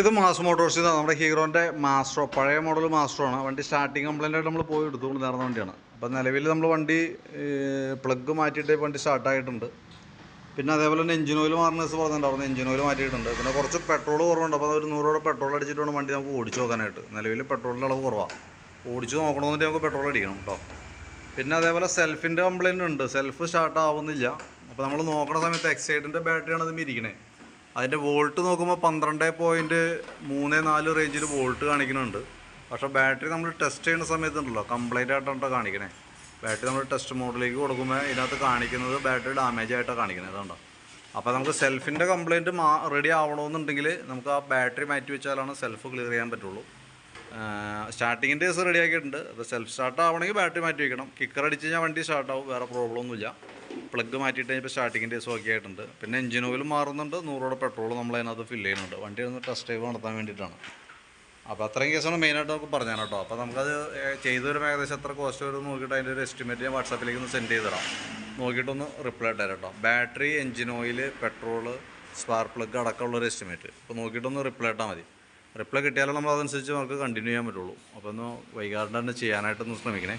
ഇത് mass motors നമ്മുടെ ഹീറോന്റെ മാസ്ട്രോ പഴയ മോഡൽ മാസ്ട്രോ ആണ് വണ്ടി സ്റ്റാർട്ടിങ് കംപ്ലൈന്റ് ആയിട്ട് നമ്മൾ പോയി എടുത്തുകൊണ്ട് നടന്ന വണ്ടിയാണ്. അപ്പോൾ നിലവിൽ നമ്മൾ വണ്ടി പ്ലഗ് മാറ്റിയിട്ട് വണ്ടി സ്റ്റാർട്ടായിട്ടുണ്ട് പിന്നെ അതേപോലെ തന്നെ എഞ്ചിൻ ഓയിൽ മാറുന്നസ് പറഞ്ഞിട്ടുണ്ടായിരുന്നു എഞ്ചിൻ ഓയിൽ മാറ്റിയിട്ടുണ്ട്. പിന്നെ കുറച്ച് പെട്രോൾ കുറവുണ്ട്. അപ്പോൾ ഒരു നൂറ് പെട്രോൾ അടിച്ചിട്ട് വേണം വണ്ടി നമുക്ക് ഓടിച്ച് നോക്കാനായിട്ട്. നിലവിൽ പെട്രോളിന്റെ അളവ് കുറവാണ് ഓടിച്ച് നോക്കണമെന്നുണ്ടെങ്കിൽ നമുക്ക് പെട്രോൾ അടിക്കണം കേട്ടോ പിന്നെ അതേപോലെ സെൽഫിന്റെ കംപ്ലൈന്റ് ഉണ്ട്. സെൽഫ് സ്റ്റാർട്ട് ആവുന്നില്ല. അപ്പോൾ നമ്മൾ നോക്കണ സമയത്ത് എക്സൈഡിന്റെ ബാറ്ററിയാണ് അതിൽ ഇരിക്കണേ. അതിന്റെ വോൾട്ട് നോക്കുമ്പോൾ പന്ത്രണ്ട് പോയിന്റ് മൂന്ന് നാല് റേഞ്ചിൽ വോൾട്ട് കാണിക്കുന്നുണ്ട്. പക്ഷേ ബാറ്ററി നമ്മൾ ടെസ്റ്റ് ചെയ്യുന്ന സമയത്തുണ്ടല്ലോ കംപ്ലൈന്റ് ആയിട്ടാണ് കാണിക്കണേ. ബാറ്ററി നമ്മൾ ടെസ്റ്റ് മോഡിലേക്ക് കൊടുക്കുമ്പോൾ ഇതിനകത്ത് കാണിക്കുന്നത് ബാറ്ററി ഡാമേജ് ആയിട്ടാണ് കാണിക്കുന്നത് അതുകൊണ്ടോ അപ്പോൾ നമുക്ക് സെൽഫിന്റെ കംപ്ലൈന്റ് മാ റെഡി ആവണമെന്നുണ്ടെങ്കിൽ നമുക്ക് ആ ബാറ്ററി മാറ്റി വെച്ചാലാണ് സെൽഫ് ക്ലിയർ ചെയ്യാൻ പറ്റുള്ളൂ. സ്റ്റാർട്ടിങ്ങിന്റെ കേസ് റെഡി ആക്കിയിട്ടുണ്ട്. അപ്പോൾ സെൽഫ് സ്റ്റാർട്ട് ആവണമെങ്കിൽ ബാറ്ററി മാറ്റി വെക്കണം. കിക്കർ അടിച്ച് കഴിഞ്ഞാൽ വണ്ടി സ്റ്റാർട്ടാവും വേറെ പ്രോബ്ലം ഒന്നുമില്ല. പ്ലഗ് മാറ്റിയിട്ട് കഴിഞ്ഞപ്പോൾ സ്റ്റാർട്ടിങ്ങിന്റെ കേസ് ഓക്കെ ആയിട്ടുണ്ട്. പിന്നെ എഞ്ചിൻ ഓയിൽ മാറുന്നുണ്ട്. നൂറോടെ പെട്രോൾ നമ്മൾ അതിനകത്ത് ഫില്ല് ചെയ്യുന്നുണ്ട്. വണ്ടി ഒന്ന് ടെസ്റ്റ് ഡ്രൈവ് നടത്താൻ വേണ്ടിയിട്ടാണ്. അപ്പോൾ അത്രയും കേസാണ് മെയിനായിട്ട് നമുക്ക് പറഞ്ഞാൽ കേട്ടോ. അപ്പോൾ നമുക്കത് ചെയ്തു വരുമ്പോൾ ഏകദേശം എത്ര കോസ്റ്റ് വരും നോക്കിയിട്ട് അതിന്റെ ഒരു എസ്റ്റിമേറ്റ് ഞാൻ വാട്സാപ്പിലേക്ക് ഒന്ന് സെൻഡ് ചെയ്ത് തരാം. നോക്കിയിട്ടൊന്ന് റിപ്ലൈ ഇട്ടാൽ കേട്ടോ. Battery engine oil petrol spark plug അടക്കമുള്ള ഒരു എസ്റ്റിമേറ്റ് അപ്പോൾ നോക്കിയിട്ടൊന്ന് റിപ്ലൈ ഇട്ടാൽ മതി. റിപ്ലൈ കിട്ടിയാലും നമ്മൾ അതനുസരിച്ച് നമുക്ക് കണ്ടിന്യൂ ചെയ്യാൻ പറ്റുള്ളൂ. അപ്പോൾ ഒന്ന് വൈകാതെ തന്നെ ചെയ്യാനായിട്ടൊന്ന് ശ്രമിക്കണേ.